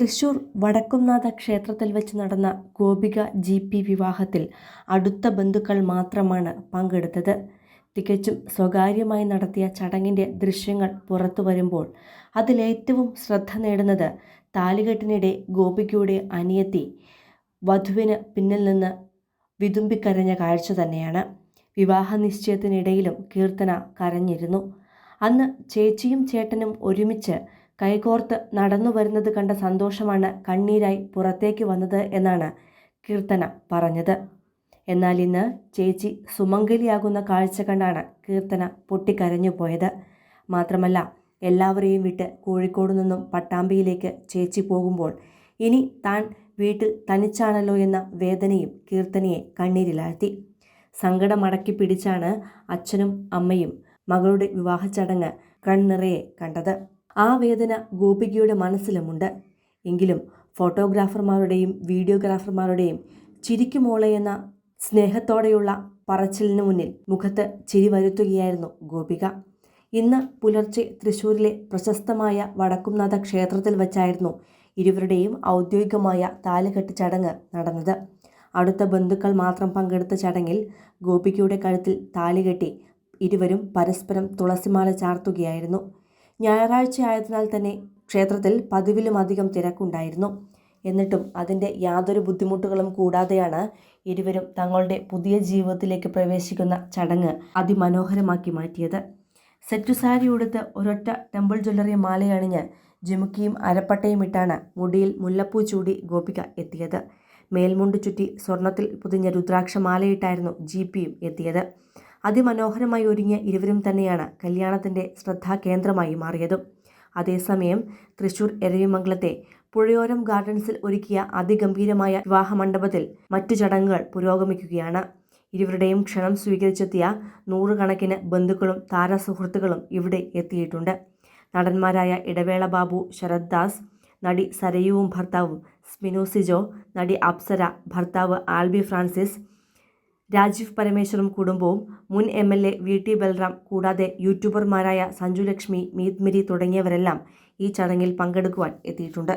തൃശൂർ വടക്കുംനാഥ ക്ഷേത്രത്തിൽ വെച്ച് നടന്ന ഗോപിക ജി പി വിവാഹത്തിൽ അടുത്ത ബന്ധുക്കൾ മാത്രമാണ് പങ്കെടുത്തത്. തികച്ചും സ്വകാര്യമായി നടത്തിയ ചടങ്ങിന്റെ ദൃശ്യങ്ങൾ പുറത്തു വരുമ്പോൾ അതിലേറ്റവും ശ്രദ്ധ നേടുന്നത് താലികെട്ടിനിടെ ഗോപികയുടെ അനിയത്തി വധുവിന് പിന്നിൽ നിന്ന് വിതുമ്പിക്കരഞ്ഞ കാഴ്ച തന്നെയാണ്. വിവാഹ നിശ്ചയത്തിനിടയിലും കീർത്തന കരഞ്ഞിരുന്നു. അന്ന് ചേച്ചിയും ചേട്ടനും ഒരുമിച്ച് കൈകോർത്ത് നടന്നു വരുന്നത് കണ്ട സന്തോഷമാണ് കണ്ണീരായി പുറത്തേക്ക് വന്നത് എന്നാണ് കീർത്തന പറഞ്ഞത്. എന്നാൽ ഇന്ന് ചേച്ചി സുമംഗലിയാകുന്ന കാഴ്ച കണ്ടാണ് കീർത്തന പൊട്ടിക്കരഞ്ഞു പോയത്. മാത്രമല്ല എല്ലാവരെയും വിട്ട് കോഴിക്കോട് നിന്നും പട്ടാമ്പിയിലേക്ക് ചേച്ചി പോകുമ്പോൾ ഇനി താൻ വീട്ടിൽ തനിച്ചാണല്ലോ എന്ന വേദനയും കീർത്തനയെ കണ്ണീരിലാഴ്ത്തി. സങ്കടമടക്കി പിടിച്ചാണ് അച്ഛനും അമ്മയും മകളുടെ വിവാഹ ചടങ്ങ് കൺനിറയെ കണ്ടത്. ആ വേദന ഗോപികയുടെ മനസ്സിലുമുണ്ട്. എങ്കിലും ഫോട്ടോഗ്രാഫർമാരുടെയും വീഡിയോഗ്രാഫർമാരുടെയും ചിരിക്കുമോളെ എന്ന സ്നേഹത്തോടെയുള്ള പറച്ചിലിന് മുന്നിൽ മുഖത്ത് ചിരി വരുത്തുകയായിരുന്നു ഗോപിക. ഇന്ന് പുലർച്ചെ തൃശൂരിലെ പ്രശസ്തമായ വടക്കുംനാഥ ക്ഷേത്രത്തിൽ വച്ചായിരുന്നു ഇരുവരുടെയും ഔദ്യോഗികമായ താലുകെട്ട് ചടങ്ങ് നടന്നത്. അടുത്ത ബന്ധുക്കൾ മാത്രം പങ്കെടുത്ത ചടങ്ങിൽ ഗോപികയുടെ കഴുത്തിൽ താലുകെട്ടി ഇരുവരും പരസ്പരം തുളസിമാല ചാർത്തുകയായിരുന്നു. ഞായറാഴ്ച ആയതിനാൽ തന്നെ ക്ഷേത്രത്തിൽ പതിവിലും അധികം തിരക്കുണ്ടായിരുന്നു. എന്നിട്ടും അതിന്റെ യാതൊരു ബുദ്ധിമുട്ടുകളും കൂടാതെയാണ് ഇരുവരും തങ്ങളുടെ പുതിയ ജീവിതത്തിലേക്ക് പ്രവേശിക്കുന്ന ചടങ്ങ് അതിമനോഹരമാക്കി മാറ്റിയത്. സെറ്റു സാരി ഉടുത്ത് ഒരൊറ്റ ടെമ്പിൾ ജ്വല്ലറി മാലയണിഞ്ഞ് ജുമുക്കിയും അരപ്പട്ടയും ഇട്ടാണ് മുടിയിൽ മുല്ലപ്പൂ ചൂടി ഗോപിക എത്തിയത്. മേൽമുണ്ട് ചുറ്റി സ്വർണത്തിൽ പുതിഞ്ഞ രുദ്രാക്ഷ മാലയിട്ടായിരുന്നു ജി പിയും എത്തിയത്. അതിമനോഹരമായി ഒരുങ്ങിയ ഇരുവരും തന്നെയാണ് കല്യാണത്തിന്റെ ശ്രദ്ധാകേന്ദ്രമായി മാറിയതും. അതേസമയം തൃശൂർ എരവിമംഗലത്തെ പുഴയോരം ഗാർഡൻസിൽ ഒരുക്കിയ അതിഗംഭീരമായ വിവാഹമണ്ഡപത്തിൽ മറ്റു ചടങ്ങുകൾ പുരോഗമിക്കുകയാണ്. ഇരുവരുടെയും ക്ഷണം സ്വീകരിച്ചെത്തിയ നൂറുകണക്കിന് ബന്ധുക്കളും താരസുഹൃത്തുക്കളും ഇവിടെ എത്തിയിട്ടുണ്ട്. നടന്മാരായ ഇടവേള ബാബു ശരത് ദാസ് നടി സരയുവും ഭർത്താവും സ്മിനോസിജോ നടി അപ്സര ഭർത്താവ് ആൽബി ഫ്രാൻസിസ് രാജീവ് പരമേശ്വറും കുടുംബവും മുൻ M L A V T Balram കൂടാതെ യൂട്യൂബർമാരായ സഞ്ജു ലക്ഷ്മി മീത് മിരി തുടങ്ങിയവരെല്ലാം ഈ ചടങ്ങിൽ പങ്കെടുക്കുവാൻ എത്തിയിട്ടുണ്ട്.